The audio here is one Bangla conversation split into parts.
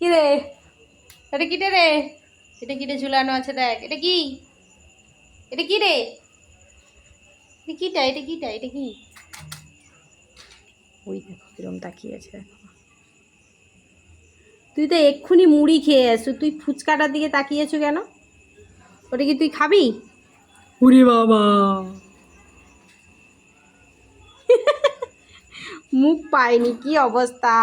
কি রে এটা কিটে রে? এটা কিটে ঝুলানো আছে দেখ। এটা কি? এটা কি রে? এটা কিটা? এটা কিটা? এটা কি? ওই দেখো কিরম তাকিয়ে আছে তুই তো এক্ষুনি মুড়ি খেয়ে আসো। তুই ফুচকাটার দিকে তাকিয়েছো কেন? ওটা কি তুই খাবি? উরে বাবা। মুখ পায়নি কি অবস্থা?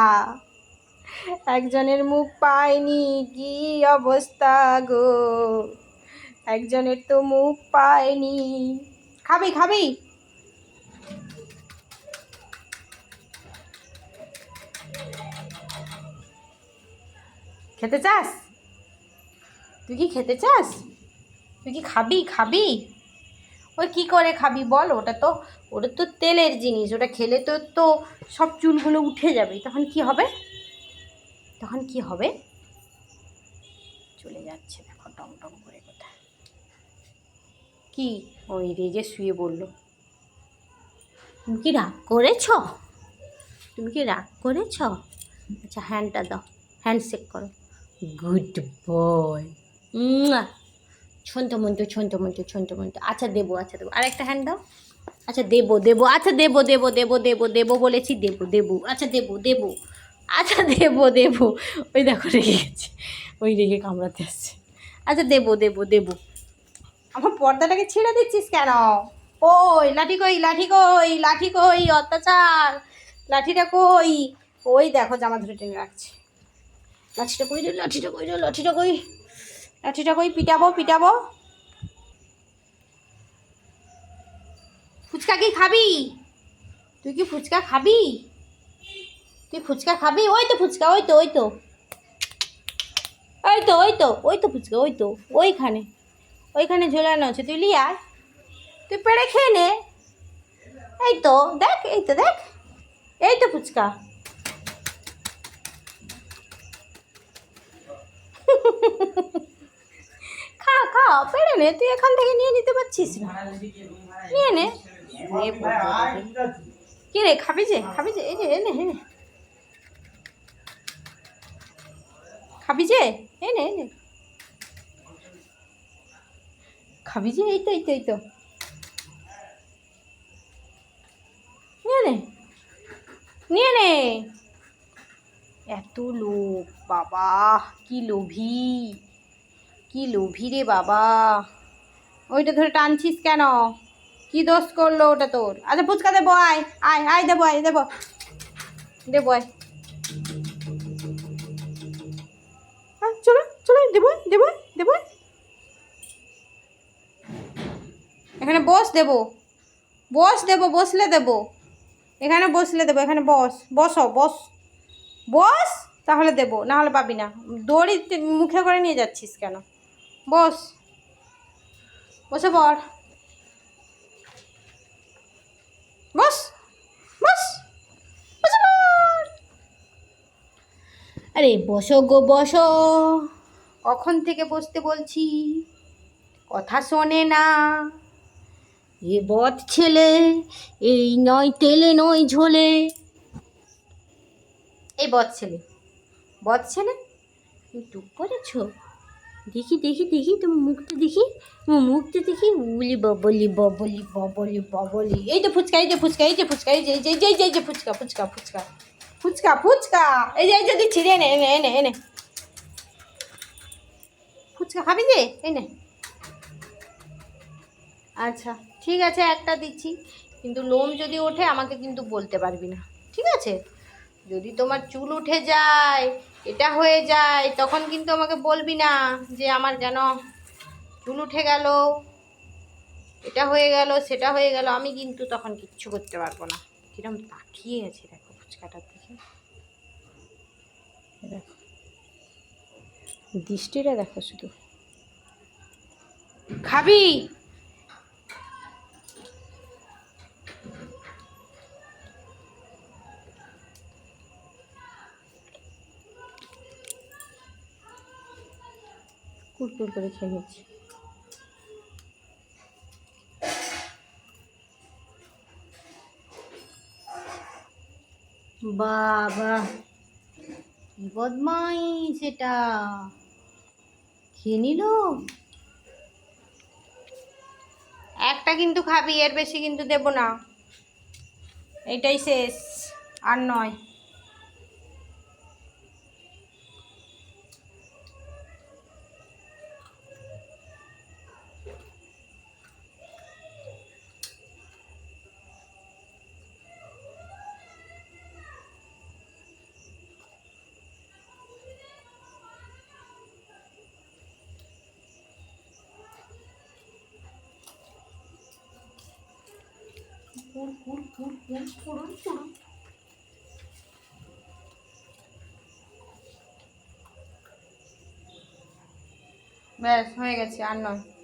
একজনের মুখ পায়নি, কি অবস্থা গো? একজনের তো মুখ পায়নি। খাবি খাবি? খেতে চাস? তুই কি খেতে চাস? তুই কি খাবি খাবি? ওই কি করে খাবি বল, ওটা তো ওটা তো তেলের জিনিস, ওটা খেলে তো তো সব চুলগুলো উঠে যাবে, তখন কি হবে? তখন কি হবে? চলে যাচ্ছে দেখো টমটম করে কোথায়? কি? ওই রেগে শুয়ে বলল, তুমি কি রাগ করেছ? তুমি কি রাগ করেছ? আচ্ছা হ্যান্ডটা দাও হ্যান্ডশেক করো। গুড বয় ছন্ত মন্ত ছন্ত মন্ত ছন্ত মন্ত আচ্ছা দেবো আচ্ছা দেবো। আরেকটা হ্যান্ড দাও। আচ্ছা দেবো দেবো আচ্ছা দেবো দেবো দেবো দেবো দেবো বলেছি, দেবো দেবো। আচ্ছা দেবো দেবো। আচ্ছা দেবো দেবো। ওই দেখো, রেগে গেছে। ওই রেগে কামড়াতে আসছে। আচ্ছা দেবো দেবো দেবো। আমার পর্দাটাকে ছেড়ে দিচ্ছিস কেন? ওই লাঠি কই? লাঠি কই? লাঠি কই? অত্যাচার! লাঠিটা কই? ওই দেখো, জামা ধরে টেনে রাখছে। লাঠিটা কই লাঠিটা কই লাঠিটা কই? লাঠিটা কই? পিটাবো পিটাবো। ফুচকা কি খাবি? তুই কি ফুচকা খাবি? তুই ফুচকা খাবি? ওই তো ফুচকা ওই তো ওই তো। ওই তো ওই তো ওই তো ফুচকা ওই তো ওইখানে। ওইখানে ঝোলানো আছে তুই লিয়ে আয়। তুই পেড়ে খেয়ে নে। এই তো দেখ এই তো দেখ। এই তো ফুচকা। খা খা পেড়ে নে তুই এখান থেকে নিয়ে নিতে পারছিস না। নিয়ে নে। কি রে খাবি যে খাবি যে এই যে এনে এনে। খাবি যে? এনে নে খাবি যে? এই তো এই তো এই তো। নিয়ে নে। নিয়ে নে। এত লোক বাবা। কি লোভী। কি লোভী রে বাবা। ওইটা ধরে টানছিস কেন? কি দোষ করল ওটা তোর? আচ্ছা ফুচকা দেবো, আয় আয় আয় দেবো আয়, দেবো। দেবো আয় দেবো দেবো দেবো এখানে বস দেবো। বস দেবো, বসলে দেবো। এখানে বসলে দেবো, এখানে বস। বসো, বস। বস, তাহলে দেবো না হলে পাবি না। দড়ি মুখে করে নিয়ে যাচ্ছিস কেন? বস। বসে বস বস, বসে আরে বসো গো, বসো। কখন থেকে বসতে বলছি কথা শোনে না। এ বদ ছেলে এই নয় তেলে নয় ঝোলে। এই বদ ছেলে বদ ছেলে তুমি টুক করেছ? দেখি দেখি দেখি তোমার মুখটা দেখি তোমার মুখটা দেখি উলি ববলি ববলি ববলি ববলি। এই যে ফুচকা এই যে ফুচকা এই যে ফুচকা এই যে যে যে, ফুচকা ফুচকা ফুচকা ফুচকা ফুচকা এই যে এই যে দিচ্ছি এনে এনে এনে এনে ফুচকা খাবি যে? এনে আচ্ছা ঠিক আছে, একটা দিচ্ছি। কিন্তু লোম যদি ওঠে, আমাকে কিন্তু বলতে পারবি না। ঠিক আছে? যদি তোমার চুল উঠে যায়, এটা হয়ে যায়, তখন কিন্তু আমাকে বলবি না যে আমার যেন চুল উঠে গেল, এটা হয়ে গেল, সেটা হয়ে গেল, আমি কিন্তু তখন কিচ্ছু করতে পারব না। কিরম তাকিয়ে আছে, দেখো ফুচকাটার দিকে। দেখো। দৃষ্টিটা দেখো শুধু। খাবি? কুড়কুড় করে খেয়ে নিচ্ছি। বাবা বদমাই সেটা খেয়ে নিল? একটা কিন্তু খাবি এর বেশি কিন্তু দেব না। এটাই শেষ আর নয়। কুড় কুড় কুড় কুড় ব্যাস হয়ে গেছে আর নয়।